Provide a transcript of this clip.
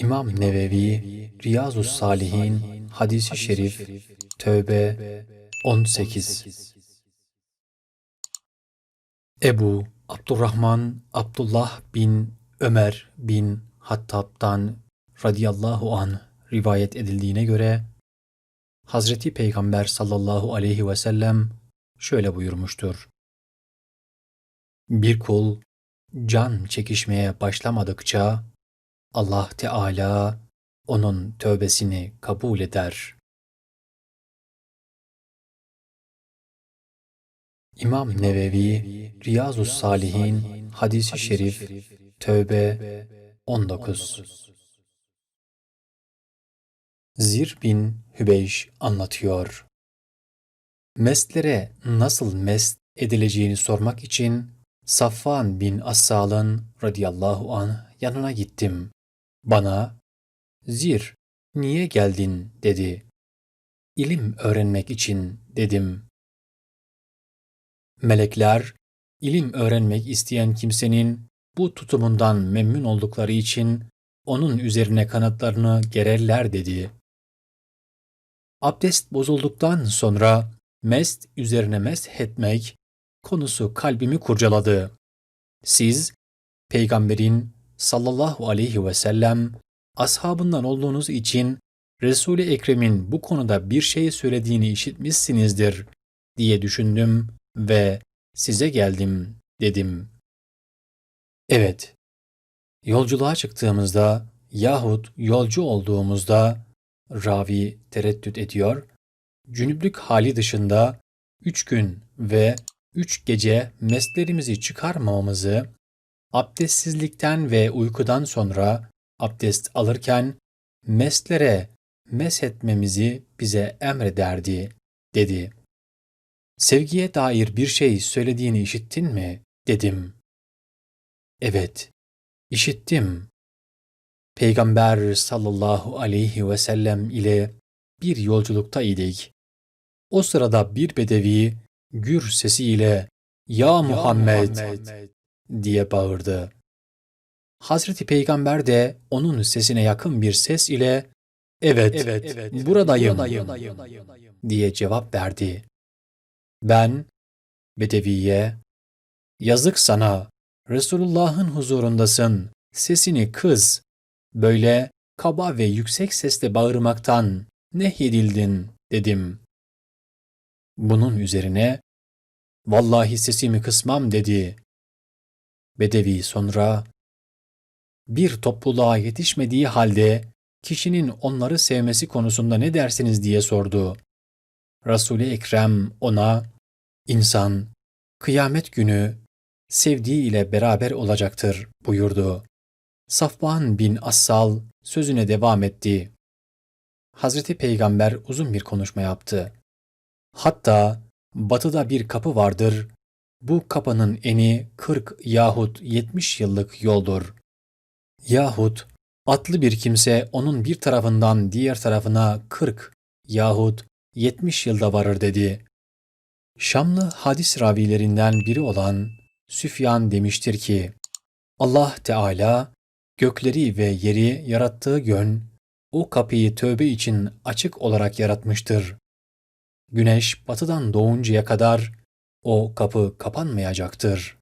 İmam Nevevi Riyazu Salihin Hadisi Şerif Tövbe 18 Ebu Abdurrahman Abdullah bin Ömer bin Hattab'dan radıyallahu an rivayet edildiğine göre Hazreti Peygamber sallallahu aleyhi ve sellem şöyle buyurmuştur. Bir kul can çekişmeye başlamadıkça Allah Teala onun tövbesini kabul eder. İmam Nevevi Riyazu Salihin Hadisi Şerif Tövbe 19 Zir bin Hübeyş anlatıyor. Mestlere nasıl mest edileceğini sormak için Safvan bin Assal'ın radıyallahu anh yanına gittim. Bana, Zir, niye geldin dedi. İlim öğrenmek için dedim. Melekler, ilim öğrenmek isteyen kimsenin bu tutumundan memnun oldukları için onun üzerine kanatlarını gererler dedi. Abdest bozulduktan sonra mest üzerine mest etmek konusu kalbimi kurcaladı. Siz, peygamberin sallallahu aleyhi ve sellem ashabından olduğunuz için Resul-i Ekrem'in bu konuda bir şey söylediğini işitmişsinizdir diye düşündüm ve size geldim dedim. Evet, yolculuğa çıktığımızda yahut yolcu olduğumuzda ravi tereddüt ediyor, cünüplük hali dışında üç gün ve üç gece meslerimizi çıkarmamamızı, abdestsizlikten ve uykudan sonra abdest alırken meslere meshetmemizi bize emrederdi, dedi. Sevgiye dair bir şey söylediğini işittin mi? dedim. Evet, işittim. Peygamber sallallahu aleyhi ve sellem ile bir yolculukta idik. O sırada bir bedevi gür sesiyle "Ya Muhammed!" Diye bağırdı. Hazreti Peygamber de onun sesine yakın bir ses ile "Evet, evet, buradayım." diye cevap verdi. Ben bedeviye "Yazık sana, Resulullah'ın huzurundasın, sesini kız, böyle kaba ve yüksek sesle bağırmaktan nehyedildin." dedim. Bunun üzerine "Vallahi sesimi kısmam." dedi. Bedevi sonra bir topluluğa yetişmediği halde kişinin onları sevmesi konusunda ne dersiniz diye sordu. Resul-i Ekrem ona, insan kıyamet günü sevdiği ile beraber olacaktır buyurdu. Safvan bin Assal sözüne devam etti. Hazreti Peygamber uzun bir konuşma yaptı. Hatta batıda bir kapı vardır. Bu kapının eni 40 yahut 70 yıllık yoldur. Yahut atlı bir kimse onun bir tarafından diğer tarafına 40 yahut 70 yılda varır dedi. Şamlı hadis ravilerinden biri olan Süfyan demiştir ki, Allah Teala gökleri ve yeri yarattığı gün o kapıyı tövbe için açık olarak yaratmıştır. Güneş batıdan doğuncaya kadar o kapı kapanmayacaktır.